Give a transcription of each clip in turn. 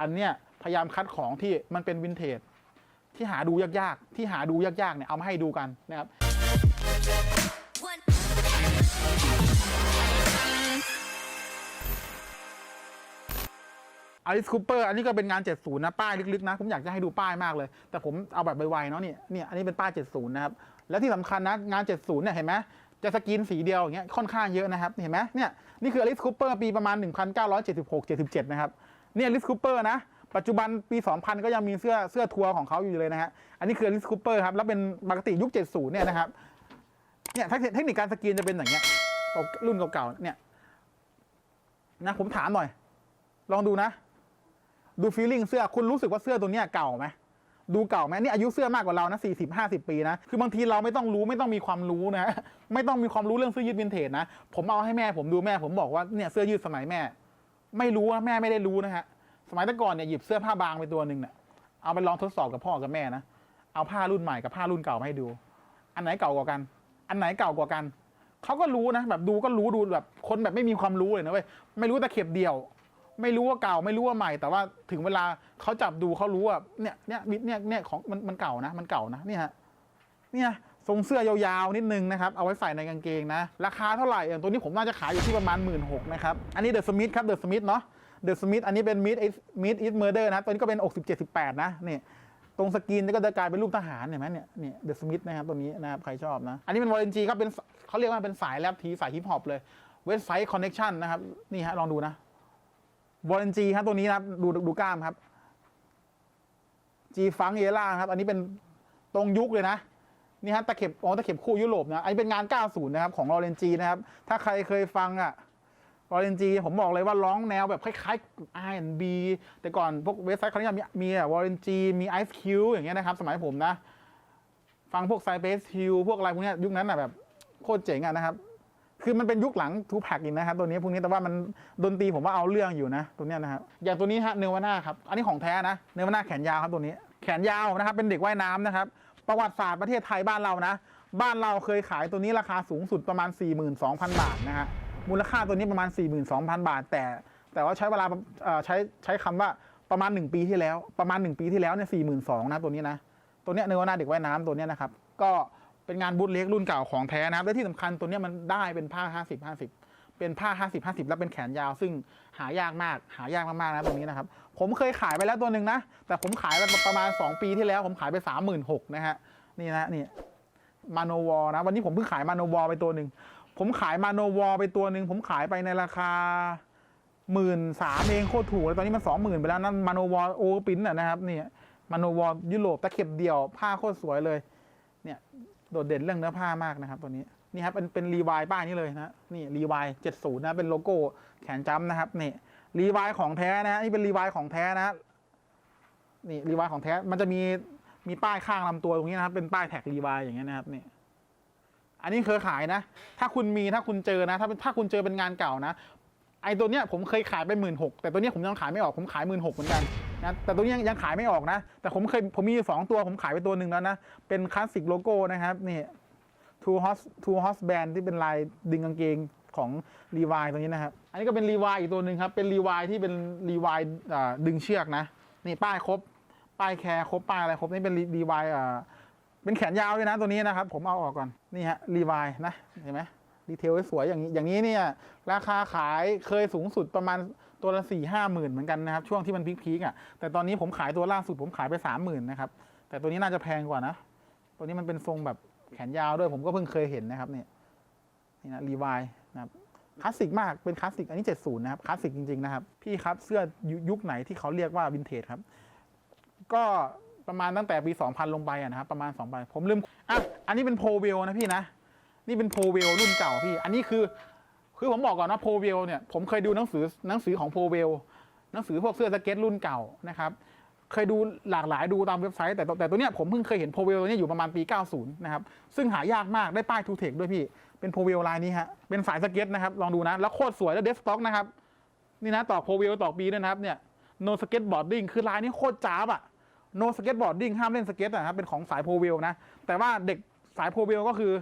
อันเนี้ยพยายามคัดของที่มันเป็นวินเทจที่หาดูยากๆ ที่หาดูยากๆเนี่ยเอามาให้ดูกันนะครับอลิสคูเปอร์อันนี้ก็เป็นงาน 70 นะ ป้ายลึกๆ นะ ผมอยากจะให้ดูป้ายมากเลย แต่ผมเอาแบบไวๆเนาะเนี่ยเนี่ยอันนี้เป็นป้าย 70 นะครับ แล้วที่สำคัญนะ งาน 70 เนี่ยเห็นไหมจะสกรีนสีเดียวอย่างเงี้ยค่อนข้างเยอะนะครับ เห็นไหมเนี่ยนี่คืออลิสคูเปอร์ปีประมาณ 1976-77 นะครับ เนี่ยลิสคูเปอร์นะ ปัจจุบันปี 2000 ก็ยังมีเสื้อเสื้อทัวร์ของเขาอยู่เลยนะฮะ อันนี้คือลิสคูเปอร์ครับ แล้วเป็นปกติยุค 70 เนี่ยนะครับ เนี่ยเทคนิคการสกรีนจะเป็นอย่างเงี้ย รุ่นเก่าๆ เนี่ย นะผมถามหน่อย ลองดูนะ ดูฟีลลิ่งเสื้อ คุณรู้สึกว่าเสื้อตัวเนี้ยเก่าไหมดูเก่าไหมนี่อายุเสื้อมากกว่าเรานะสี่สิบห้าสิบปีนะ คือบางทีเราไม่ต้องรู้ไม่ต้องมีความรู้นะ ไม่ต้องมีความรู้เรื่องเสื้อยืดวินเทจนะ ผมเอาให้แม่ผมดูแม่ ผมบอกว่าเนี่ยเสื้อยืดสมัยแม่ ไม่รู้แม่ไม่ได้รู้นะฮะ สมัยแต่ก่อนเนี่ยหยิบเสื้อผ้าบางไปตัวหนึ่งเนี่ยเอาไปลองทดสอบกับพ่อกับแม่นะเอาผ้ารุ่นใหม่กับผ้ารุ่นเก่ามาให้ดู อันไหนเก่ากว่ากัน อันไหนเก่ากว่ากันเขาก็รู้นะ แบบดูก็รู้ดูแบบคนแบบไม่มีความรู้เลยนะเว้ยไม่รู้ตะเข็บเดียว ไม่รู้ว่าเก่าไม่รู้ว่าใหม่ แต่ว่าถึงเวลาเขาจับดูเขารู้ว่าเนี่ยเนี่ยเนี่ยเนี่ยของมันมันเก่านะ มันเก่านะเนี่ยฮะเนี่ยทรงเสื้อยาวๆนิดนึงนะครับ เอาไว้ใส่ในกางเกงนะ ราคาเท่าไหร่อย่างตัวนี้ผมน่าจะขายอยู่ที่ประมาณ 1 6ื่นนะครับ อันนี้เดอะสมิธครับเดอะสมิธเนาะ เดอะสมิธอันนี้เป็นมิดมิดอิสเมอร์เดอร์นะตัวนี้ก็เป็นอกสิบเจ็ดสิบแปดนะนี่ตรงสกรีนก็จะกลายเป็นรูปทหารเห็นไหมเนี่ยเนี่ยเดอะสมิธนะครับตัวนี้นะครับใครชอบนะ อันนี้เป็นวอร์เรนจีครับเป็นเขาเรียกว่าเป็นสายแรปทีสายฮิปฮอปเลยเว็บไซต์คอนเน็ชันนะครับ นี่ฮะลองดูนะวอร์เรนจีครับตัวนี้นะครับดูดูกล้ามครับจีฟังเอล่าครับ อันนี้เป็นตรงยุคเลยนะนี่ฮะตะเข็บอ๋อตะเข็บคู่ยุโรปนะอันนี้เป็นงาน 90 นะครับของลอเรนจีนะครับถ้าใครเคยฟังอะ ลอเรนจีผมบอกเลยว่าร้องแนวแบบคล้ายๆ R&B แต่ก่อนพวกเว็บไซต์เขาเนี่ยมีมีอะวอร์เรนจีมีไอซ์คิวอย่างเงี้ยนะครับ สมัยผมนะ ฟังพวกไซเบสฮิลพวกอะไรพวกเนี้ยยุคนั้นอะแบบโคตรเจ๋งอะนะครับ คือมันเป็นยุคหลังทูแพ็กอีกนะครับ ตัวนี้พวกนี้แต่ว่ามันดนตรีผมว่าเอาเรื่องอยู่นะ ตัวเนี้ยนะครับอย่างตัวนี้ฮะเนวาน่าครับ อันนี้ของแท้นะเนวาน่าแขนยาวครับตัวนี้ แขนยาวนะครับ เป็นเด็กว่ายน้ำนะครับ ประวัติศาสตร์ประเทศไทยบ้านเรานะ บ้านเราเคยขายตัวนี้ราคาสูงสุดประมาณ 42,000 บาทนะฮะ มูลค่าตัวนี้ประมาณ 42,000 บาท แต่ แต่ว่าใช้เวลาใช้ใช้คำว่าประมาณ 1 ปีที่แล้ว ประมาณ 1 ปีที่แล้วเนี่ย42,000นะตัวนี้นะ ตัวเนี้ยเนวาน่าเด็กว่ายน้ำตัวเนี้ยนะครับ ก็เป็นงานบูทเล็กรุ่นเก่าของแท้นะครับและที่สำคัญตัวเนี้ยมันได้เป็นผ้า 50 50 เป็นผ้า 50 50 แล้วเป็นแขนยาว ซึ่งหายากมาก หายากมากๆนะตรงนี้นะครับ ผมเคยขายไปแล้วตัวหนึ่งนะ แต่ผมขายไปประมาณ 2 ปีที่แล้ว ผมขายไป 36,000นะฮะ นี่นะนี่มาโนวอนะ วันนี้ผมเพิ่งขายมาโนวอไปตัวหนึ่ง ผมขายมาโนวอลไปตัวหนึ่งผมขายไปในราคาหมื่นสามเองโคตรถูกเลยตอนนี้มันสองหมื่นไปแล้วนั่นมาโนวอลโอปินนะครับนี่มาโนวอลยุโรปตะเข็บเดี่ยวผ้าโคตรสวยเลย เนี่ยโดดเด่นเรื่องเนื้อผ้ามากนะครับ ตัวนี้นี่ครับเป็นเป็นรีวายป้ายนี้เลยนะนี่รีวายเจ็ดศูนย์นะเป็นโลโก้แขนจ้ำนะครับนี่รีวายของแท้นะฮะนี่เป็นรีวายของแท้นะนี่รีวายของแท้มันจะมีมีป้ายข้างลำตัวตรงนี้นะครับเป็นป้ายแท็กรีวายอย่างเงี้ยนะครับนี่ อันนี้เคยขายนะ ถ้าคุณมีถ้าคุณเจอนะ ถ้าเป็นถ้าคุณเจอเป็นงานเก่านะ ไอตัวเนี้ยผมเคยขายไปหมื่นหกแต่ตัวเนี้ยผมยังขายไม่ออกผมขายหมื่นหกเหมือนกันนะแต่ตัวเนี้ยยังขายไม่ออกนะ แต่ผมเคยผมมีสองตัวผมขายไปตัวหนึ่งแล้วนะ เป็นคลาสสิกโลโก้นะครับนี่ Two Horse Two Horse Band ที่เป็นลายดึงกางเกงของรีวายตัวนี้นะครับ อันนี้ก็เป็นรีวายอีกตัวหนึ่งครับ เป็นรีวายที่เป็นรีวายดึงเชือกนะ นี่ป้ายครบ ป้ายแคร์ครบ ป้ายอะไรครบ นี่เป็นรีวายอ่า เป็นแขนยาวด้วยนะตัวนี้นะครับ ผมเอาออกก่อนนี่ฮะรีวายนะเห็นไหมดีเทลสวยอย่างนี้อย่างนี้เนี่ยราคาขายเคยสูงสุดประมาณตัวละสี่ห้าหมื่นเหมือนกันนะครับ ช่วงที่มันพีคๆอะแต่ตอนนี้ผมขายตัวล่าสุดผมขายไปสามหมื่นนะครับแต่ตัวนี้น่าจะแพงกว่านะ ตัวนี้มันเป็นทรงแบบแขนยาวด้วยผมก็เพิ่งเคยเห็นนะครับเนี่ยนี่นะรีวายนะครับคลาสสิกมากเป็นคลาสสิกอันนี้ 70 นะครับคลาสสิกจริง ๆ นะครับ พี่ครับเสื้อยุยุคไหนที่เขาเรียกว่าวินเทจครับ ก็ ประมาณตั้งแต่ปี 2000 ลงไปอะนะครับประมาณ2ไปผมลืมอะอันนี้เป็นโพเวลนะพี่นะ นี่เป็นโพเวลรุ่นเก่าพี่ อันนี้คือ คือผมบอกก่อนนะโพเวลเนี่ยผมเคยดูหนังสือหนังสือของโพเวลหนังสือพวกเสื้อสเก็ตรุ่นเก่านะครับเคยดูหลากหลายดูตามเว็บไซต์ แต่แต่ตัวเนี้ยผมเพิ่งเคยเห็นโพเวลตัวเนี้ยอยู่ประมาณปี 90 นะครับ ซึ่งหายากมากได้ป้ายทูเทคด้วยพี่ เป็นโพเวลลายนี้ฮะเป็นสายสเก็ตนะครับ ลองดูนะ แล้วโคตรสวยแล้วเดสต็อกนะครับ นี่นะต่อโพเวลต่อปีด้วยนะครับเนี่ย no skateboarding คือลายนี้โคตรจ้าบอะ no skateboarding ห้ามเล่นสเก็ตนะครับเป็นของสายโพเวลนะ แต่ว่าเด็กสายโพเวลก็คือ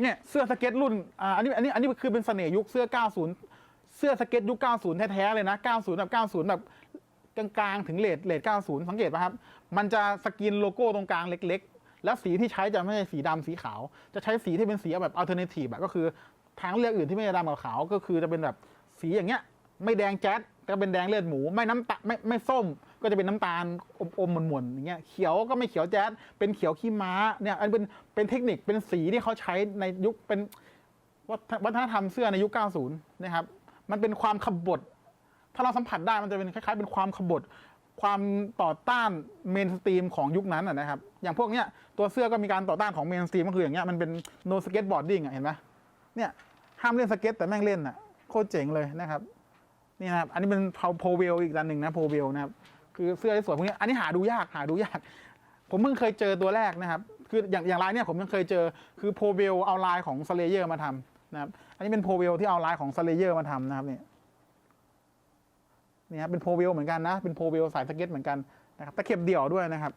เนี่ยเสื้อสเก็ตรุ่นอ่าอันนี้อันนี้อันนี้คือเป็นเสน่ห์ยุคเสื้อ 90 เสื้อสเก็ตยุค 90 แท้ๆเลยนะ 90 แบบ 90 แบบกลางๆ ถึงเลทเลท90 สังเกตป่ะครับ มันจะสกรีนโลโก้ตรงกลางเล็กๆ แล้วสีที่ใช้จะไม่ใช่สีดำสีขาว จะใช้สีที่เป็นสีแบบอัลเทอร์เนทีฟแบบก็คือทางเลือกอื่นที่ไม่ใช่ดำกับขาวก็คือจะเป็นแบบสีอย่างเงี้ยไม่แดงแจ๊ดแต่เป็นแดงเลือดหมู ไม่น้ำตาไม่ไม่ส้ม ก็จะเป็นน้ำตาลอมๆหม่นๆอย่างเงี้ยเขียวก็ไม่เขียวแจ๊ดเป็นเขียวขี้ม้าเนี่ยอันเป็นเป็นเทคนิคเป็นสีที่เขาใช้ในยุคเป็นวัฒนธรรมเสื้อในยุค 90 นะครับ มันเป็นความขบฏ ถ้าเราสัมผัสได้มันจะเป็นคล้ายๆ เป็นความขบฏ ความต่อต้านเมนสตรีมของยุคนั้นนะครับ อย่างพวกเนี้ยตัวเสื้อก็มีการต่อต้านของเมนสตรีมก็คืออย่างเงี้ยมันเป็น no skateboarding อะเห็นไหมเนี่ยห้ามเล่นสเก็ตแต่แม่งเล่นอะโคตรเจ๋งเลยนะครับ นี่นะครับ อันนี้เป็นโพเวลอีกอันหนึ่งนะโพเวลนะครับ คือเสื้อที่สวยพวกนี้อันนี้หาดูยากหาดูยาก ผมเพิ่งเคยเจอตัวแรกนะครับ คืออย่างอย่างลายเนี่ยผมยังเคยเจอคือโพเวลเอาลายของสเลเยอร์มาทำนะครับ อันนี้เป็นโพเวลที่เอาลายของสเลเยอร์มาทำนะครับเนี่ยนี่ครับเป็นโพเวลเหมือนกันนะ เป็นโพเวลสายสเก็ตเหมือนกันนะครับตะเข็บเดี่ยวด้วยนะครับ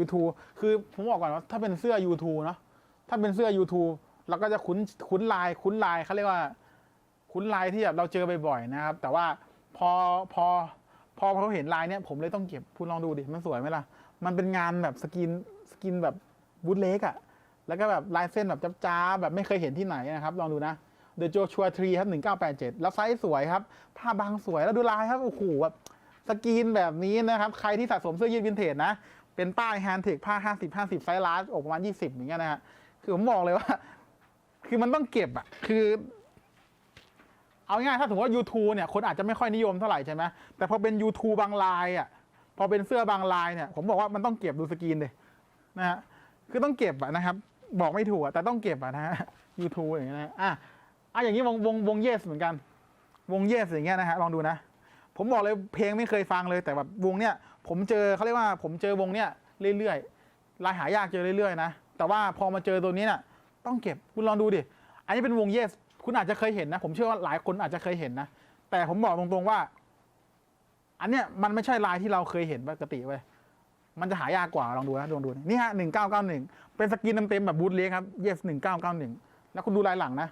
U2 คือผมบอกก่อนว่าถ้าเป็นเสื้อ U2 เนาะถ้าเป็นเสื้อ U2 เราก็จะคุ้นคุ้นลายคุ้นลายเขาเรียกว่า คุ้นลายที่แบบเราเจอบ่อยๆนะครับ แต่ว่าพอพอ พอเขาเห็นลายเนี้ยผมเลยต้องเก็บคุณลองดูดิมันสวยไหมล่ะ มันเป็นงานแบบสกินสกินแบบบูทเล็กอะแล้วก็แบบลายเส้นแบบจ้าๆแบบไม่เคยเห็นที่ไหนนะครับ ลองดูนะ The Joshua Tree ครับ1987แปดเจ็ดแล้วไซส์สวยครับ ผ้าบางสวยแล้วดูลายครับ โอ้โหแบบสกรีนแบบนี้นะครับ ใครที่สะสมเสื้อยืดวินเทจนะ เป็นป้ายแฮนด์เทคผ้า50 50ไซส์ลาร์จอกประมาณ20อย่างเงี้ยนะฮะคือผมบอกเลยว่า คือมันต้องเก็บอะคือ เอาง่ายถ้าสมมติว่า YouTube เนี่ยคนอาจจะไม่ค่อยนิยมเท่าไหร่ใช่ไหมแต่พอเป็น YouTube บางลายอะพอเป็นเสื้อบางลายเนี่ยผมบอกว่ามันต้องเก็บดูสกรีนเลยนะฮะคือต้องเก็บอะนะครับ บอกไม่ถูกแต่ต้องเก็บอะนะฮะ YouTube อย่างเงี้ยนะอะอะอย่างนี้วงวงวงเยสเหมือนกัน วงเยสอย่างเงี้ยนะฮะลองดูนะ ผมบอกเลยเพลงไม่เคยฟังเลยแต่แบบวงเนี้ยผมเจอเขาเรียกว่าผมเจอวงเนี้ยเรื่อยๆลายหายากเจอเรื่อยๆนะแต่ว่าพอมาเจอตัวนี้น่ะต้องเก็บคุณลองดูดิอันนี้เป็นวงเยส คุณอาจจะเคยเห็นนะ ผมเชื่อว่าหลายคนอาจจะเคยเห็นนะ แต่ผมบอกตรงๆว่า อันเนี้ยมันไม่ใช่ลายที่เราเคยเห็นปกติเว้ยมันจะหายากกว่าลองดูนะลองดูนี่ฮะหนึ่งเก้าเก้าหนึ่งเป็นสกรีนเต็มๆแบบบูทเล็กครับเยสหนึ่งเก้าเก้าหนึ่งแล้วคุณดูลายหลังนะ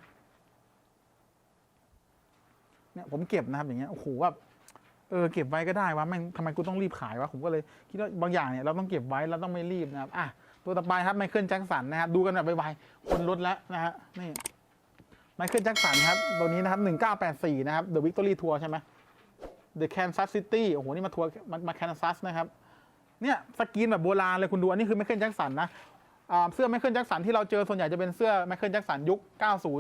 เนี่ยผมเก็บนะครับอย่างเงี้ยโอ้โหแบบเออเก็บไว้ก็ได้วะแม่งทำไมกูต้องรีบขายวะผมก็เลยคิดว่าบางอย่างเนี่ยเราต้องเก็บไว้เราต้องไม่รีบนะครับอะตัวต่อไปครับไมเคิลแจ็คสันนะครับดูกันแบบไวๆคนลดแล้วนะฮะนี่ ไมเคิลแจ็คสันครับ ตัวนี้นะครับ 1984 นะครับ The Victory Tour ใช่ไหม The Kansas City โอ้โห นี่มาทัวร์มามาแคนซัสนะครับ เนี่ยสกรีนแบบโบราณเลยคุณดูอันนี้คือไมเคิลแจ็คสันนะเสื้อไมเคิลแจ็คสันที่เราเจอส่วนใหญ่จะเป็นเสื้อไมเคิลแจ็คสันยุค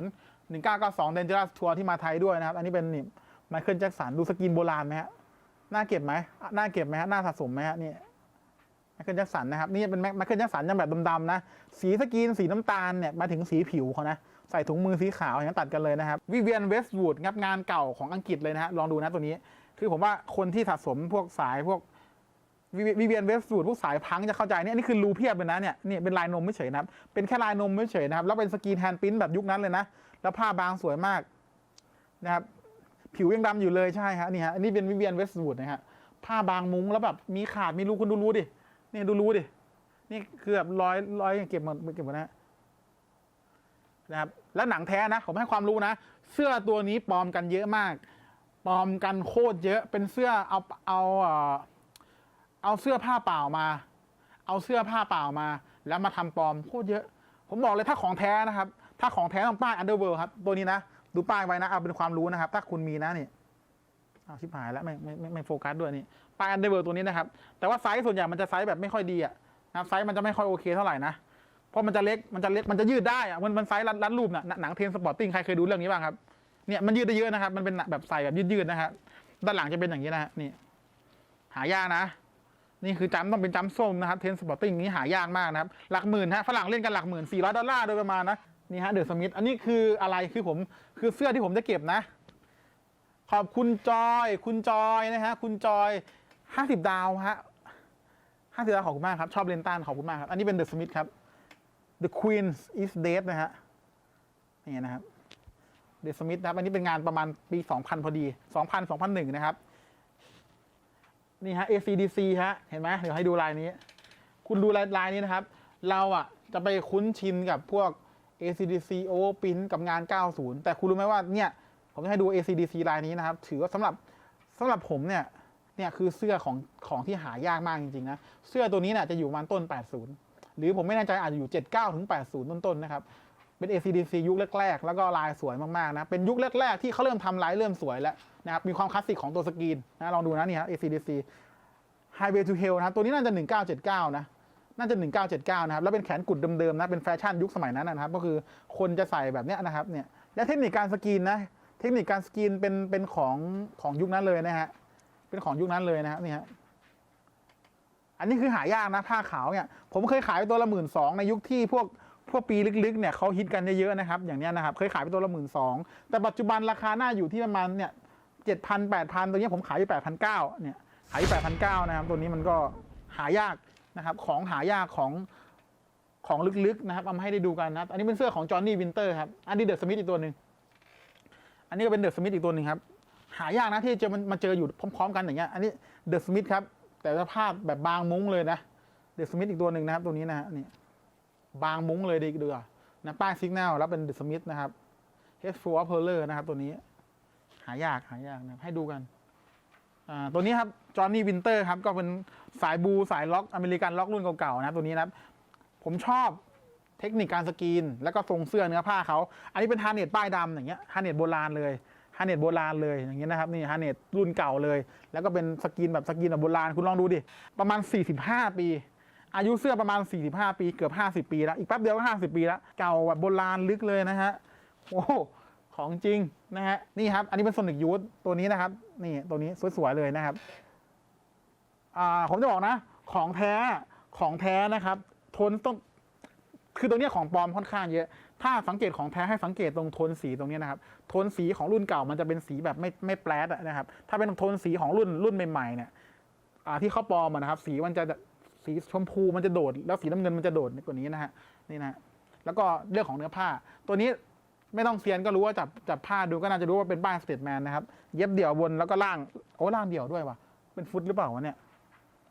90 1992 Dangerous Tour ที่มาไทยด้วยนะครับ อันนี้เป็นนี่ไมเคิลแจ็คสันดูสกรีนโบราณไหมฮะน่าเก็บไหมน่าเก็บไหมฮะน่าสะสมไหมฮะนี่ไมเคิลแจ็คสันนะครับนี่เป็นไมเคิลแจ็คสันยังแบบดำๆนะ สีสกรีนสีน้ำตาลเนี่ยมาถึงสีผิวเขานะ ใส่ถุงมือสีขาวอย่างนั้นตัดกันเลยนะครับวิเวียนเวสต์วูดงับงานเก่าของอังกฤษเลยนะฮะลองดูนะตัวนี้ คือผมว่าคนที่สะสมพวกสายพวกวิเวียนเวสต์วูดพวกสายพังจะเข้าใจเนี่ยอันนี่คือรูเพียบเลยนะเนี่ยนี่เป็นลายนมไม่เฉยนะครับเป็นแค่ลายนมไม่เฉยนะครับแล้วเป็นสกรีนแฮนด์ปรินท์แบบยุคนั้นเลยนะแล้วผ้าบางสวยมากนะครับผิวยังดำอยู่เลยใช่ฮะนี่ฮะอันนี้เป็นวิเวียนเวสต์วูดนะฮะผ้าบางมุ้งแล้วแบบมีขาดมีรูคุณดูรูดิเนี่ยดูรูดินี่คือแบบร้อยร้อยเก็บหมดเก็บหมดนะฮะ นะครับแล้วหนังแท้นะผมให้ความรู้นะ เสื้อตัวนี้ปลอมกันเยอะมากปลอมกันโคตรเยอะเป็นเสื้อเอาเอาเอาเสื้อผ้าเปล่ามา เอาเสื้อผ้าเปล่ามา แล้วมาทำปลอมโคตรเยอะ ผมบอกเลยถ้าของแท้นะครับ ถ้าของแท้ต้องป้าย Underworld ครับ ตัวนี้นะ ดูป้ายไว้นะเอาเป็นความรู้นะครับ ถ้าคุณมีนะนี่เอาชิบหายแล้วไม่ไม่ไม่ไม่โฟกัสด้วยนี่ป้าย Underworld ตัวนี้นะครับ แต่ว่าไซส์ส่วนใหญ่มันจะไซส์แบบไม่ค่อยดีอะนะไซส์มันจะไม่ค่อยโอเคเท่าไหร่นะ เพราะมันจะเล็กมันจะเล็กมันจะยืดได้อะมันมันไซส์รัดรัดรูปน่ะหนังเทนสปอร์ตติ้งใครเคยดูเรื่องนี้บ้างครับเนี่ยมันยืดได้เยอะนะครับ มันเป็นแบบใส่แบบยืดๆนะครับด้านหลังจะเป็นอย่างนี้นะฮะนี่ หายากนะ นี่คือจำต้องเป็นจำส้มนะครับเทนสปอร์ติ้งนี้หายากมากนะครับ หลักหมื่นฮะฝรั่งเล่นกันหลักหมื่นสี่ร้อยดอลลาร์โดยประมาณนะนี่ฮะเดอะสมิธอันนี้คืออะไรคือผมคือเสื้อที่ผมจะเก็บนะ ขอบคุณจอย คุณจอยนะฮะคุณจอยห้าสิบดาวฮะห้าสิบดาวขอบคุณมากครับชอบเลนตันขอบคุณมากครับอันนี้เป็นเดอะสมิธครับ The Queen is Dead นะฮะนี่นะครับเดสมิธนะครับ อันนี้เป็นงานประมาณปี 2000 พอดี 2000 2001 นะครับ นี่ฮะ ACDC ฮะ เห็นไหมเดี๋ยวให้ดูลายนี้ คุณดูลายลายนี้นะครับ เราอะจะไปคุ้นชินกับพวก ACDC o p i n กับงาน 90 แต่คุณรู้ไหมว่าเนี่ย ผมจะให้ดู ACDC ลายนี้นะครับ ถือว่าสำหรับสำหรับผมเนี่ย เนี่ยคือเสื้อของของที่หายากมากจริงๆนะ เสื้อตัวนี้เนี่ยจะอยู่ประมาณต้น 80 หรือผมไม่แน่ใจอาจจะอยู่ 79ถึง80 ต้นๆนะครับ เป็น ACDC ยุคแรกๆ แล้วก็ลายสวยมากๆนะ เป็นยุคแรกๆ ที่เขาเริ่มทำลายเริ่มสวยแล้วนะครับ มีความคลาสสิกของตัวสกรีนนะลองดูนะนี่ฮะ ACDC Highway to Hell นะตัวนี้น่าจะ 1979 นะน่าจะ 1979 นะครับ แล้วเป็นแขนกุดเดิมๆนะ เป็นแฟชั่นยุคสมัยนั้นนะครับ ก็คือคนจะใส่แบบเนี้ยนะครับ เนี่ย และเทคนิคการสกรีนนะ เทคนิคการสกรีนเป็น เป็นของของยุคนั้นเลยนะฮะ เป็นของยุคนั้นเลยนะครับนี่ฮะ อันนี้คือหายากนะผ้าขาวเนี่ยผมเคยขายไปตัวละหมื่นสองในยุคที่พวกพวกปีลึกๆเนี่ยเขาฮิตกันเยอะๆนะครับ อย่างเนี้ยนะครับเคยขายไปตัวละหมื่นสองแต่ปัจจุบันราคาหน้าอยู่ที่ประมาณเนี่ยเจ็ดพันแปดพันตัวเนี้ยผมขายอยู่แปดพันเก้าเนี่ยขายอยู่แปดพันเก้านะครับ ตัวนี้มันก็หายากนะครับของหายากของของลึกๆนะครับเอามาให้ได้ดูกันนะอันนี้เป็นเสื้อของจอห์นนี่วินเตอร์ครับอันนี้เดอะสมิธอีกตัวหนึ่งอันนี้ก็เป็นเดอะสมิธอีกตัวหนึ่งครับหายากนะที่จะมันมาเจออยู่พร้อม ๆ กันอย่างเงี้ยอันนี้เดอะสมิธครับ แต่สภาพแบบบางมุ้งเลยนะเดอะสมิธอีกตัวหนึ่งนะครับ ตัวนี้นะฮะนี่บางมุ้งเลยดีเดือนะป้ายซิกแนลแล้วเป็นเดอะสมิธนะครับเฮดฟัวเพลเลอร์นะครับ ตัวนี้ หายากหายากนะให้ดูกันอ่าตัวนี้ครับจอห์นนี่วินเตอร์ครับ ก็เป็นสายบูสายล็อกอเมริกันล็อกรุ่นเก่าๆนะตัวนี้นะครับ ผมชอบเทคนิคการสกรีน แล้วก็ทรงเสื้อเนื้อผ้าเขา อันนี้เป็นฮาร์เน็ตป้ายดำอย่างเงี้ยฮาร์เน็ตโบราณเลย ฮาเน็ตโบราณเลยอย่างเงี้ยนะครับนี่ฮาเน็ตรุ่นเก่าเลย แล้วก็เป็นสกรีนแบบสกรีนแบบโบราณคุณลองดูดิ ประมาณ 45 ปี อายุเสื้อประมาณ 45 ปีเกือบ 50 ปีแล้ว อีกแป๊บเดียวก็ 50 ปีแล้ว เก่าแบบโบราณลึกเลยนะฮะโอ้ของจริงนะฮะนี่ครับ อันนี้เป็นโซนิกยูทตัวนี้นะครับ นี่ตัวนี้สวยๆเลยนะครับอ่าผมจะบอกนะ ของแท้ของแท้นะครับทนต้องคือตัวเนี้ยของปลอมค่อนข้างเยอะ ถ้าสังเกตของแท้ให้สังเกตตรงโทนสีตรงนี้นะครับ โทนสีของรุ่นเก่ามันจะเป็นสีแบบไม่ไม่แปลดนะครับ ถ้าเป็นโทนสีของรุ่นรุ่นใหม่ๆเนี่ยอาที่เขาปลอมนะครับ สีมันจะสีชมพูมันจะโดด แล้วสีน้ำเงินมันจะโดดกว่านี้นะฮะนี่นะแล้วก็เรื่องของเนื้อผ้า ตัวนี้ไม่ต้องเซียนก็รู้ว่าจับจับผ้าดูก็น่าจะรู้ว่าเป็นป้ายสเตทแมนนะครับ เย็บเดี่ยวบนแล้วก็ล่างโอ้ล่างเดี่ยวด้วยว่ะเป็นฟุตหรือเปล่าวะเนี่ย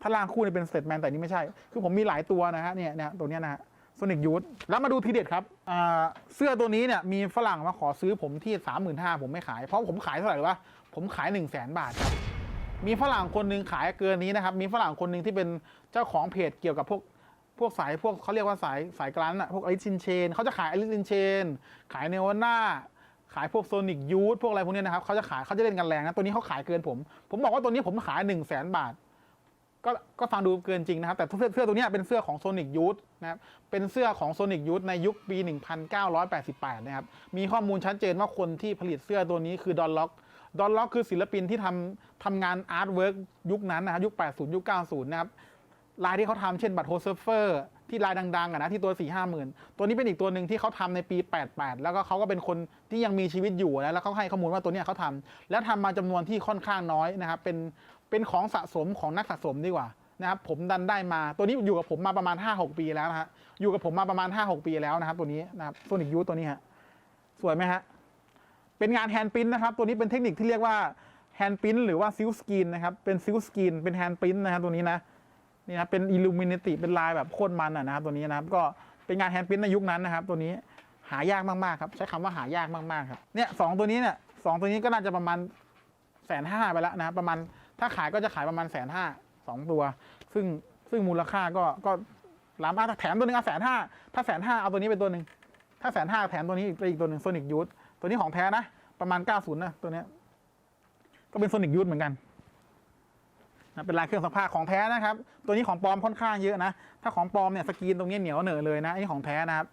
ถ้าล่างคู่เนี่ยเป็นสเตทแมนแต่นี่ไม่ใช่ คือผมมีหลายตัวนะฮะเนี่ยเนี่ยตัวเนี้ยนะฮะ โซนิกยูทแล้วมาดูทีเด็ดครับอ่าเสื้อตัวนี้เนี่ยมีฝรั่งมาขอซื้อผมที่สามหมื่นห้าผมไม่ขาย เพราะผมขายเท่าไหร่หรือวะผมขายหนึ่งแสนบาทครับ มีฝรั่งคนหนึ่งขายเกินนี้นะครับ มีฝรั่งคนหนึ่งที่เป็นเจ้าของเพจเกี่ยวกับพวกพวกสายพวกเขาเรียกว่าสายสายกลั้นอะพวกอลิชินเชนเขาจะขายอลิชินเชน ขายเนวาน่าขายพวกโซนิกยูทพวกอะไรพวกนี้นะครับเขาจะขายเขาจะเล่นกันแรงนะตัวนี้เขาขายเกินผม ผมบอกว่าตัวนี้ผมขายหนึ่งแสนบาท ก็ก็ฟังดูเกินจริงนะครับ แต่เสื้อเสื้อตัวนี้เป็นเสื้อของโซนิกยูทนะครับ เป็นเสื้อของโซนิกยูทในยุคปี 1988 นะครับ มีข้อมูลชัดเจนว่าคนที่ผลิตเสื้อตัวนี้คือดอนล็อกดอนล็อกคือศิลปินที่ทำทำงานอาร์ตเวิร์กยุคนั้นนะครับยุค 80 ยุค 90 นะครับ ลายที่เขาทำเช่นบัตรโฮเซเฟอร์ที่ลายดังๆอะนะที่ตัว 4 5 หมื่น ตัวนี้เป็นอีกตัวหนึ่งที่เขาทำในปี 88 แล้วก็เขาก็เป็นคนที่ยังมีชีวิตอยู่นะแล้วเขาให้ข้อมูลว่าตัวเนี้ยเขาทำแล้วทำมาจำนวนที่ค่อนข้างน้อยนะครับเป็น เป็นของสะสมของนักสะสมดีกว่านะครับผมดันได้มาตัวนี้อยู่กับผมมาประมาณ 5-6 ปีแล้วนะฮะอยู่กับผมมาประมาณ 5-6 ปีแล้วนะครับ ตัวนี้นะครับโซนิกยูตัวนี้ฮะสวยไหมฮะเป็นงานแฮนด์ปรินนะครับ ตัวนี้เป็นเทคนิคที่เรียกว่าแฮนด์ปรินหรือว่าซิลสกรีนนะครับเป็นซิลสกรีนเป็นแฮนด์ปรินนะครับตัวนี้นะนี่นะเป็นอิลูมินติเป็นลายแบบโคตรมันอะนะครับตัวนี้นะครับก็เป็นงานแฮนด์ปรินในยุคนั้นนะครับ ตัวนี้หายากมากๆครับใช้คำว่าหายากมากๆครับเนี่ยสองตัวนี้เนี่ยสองตัวนี้ก็น่าจะประมาณแสนห้าไปแล้วนะครับประมาณ ถ้าขายก็จะขายประมาณแสนห้าสองตัว ซึ่งซึ่งมูลค่าก็ก็ล้ำอะแถมตัวหนึ่งอะแสนห้าถ้าแสนห้าเอาตัวนี้เป็นตัวหนึ่งถ้าแสนห้าแถมตัวนี้ไปอีกตัวหนึ่งโซนิกยูทตัวนี้ของแท้นะ ประมาณ90นะตัวเนี้ยก็เป็นโซนิกยูทเหมือนกันนะเป็นลายเครื่องซักผ้าของแท้นะครับ ตัวนี้ของปลอมค่อนข้างเยอะนะ ถ้าของปลอมเนี่ยสกรีนตรงนี้เหนียวเหนอะเลยนะอันนี้ของแท้นะครับ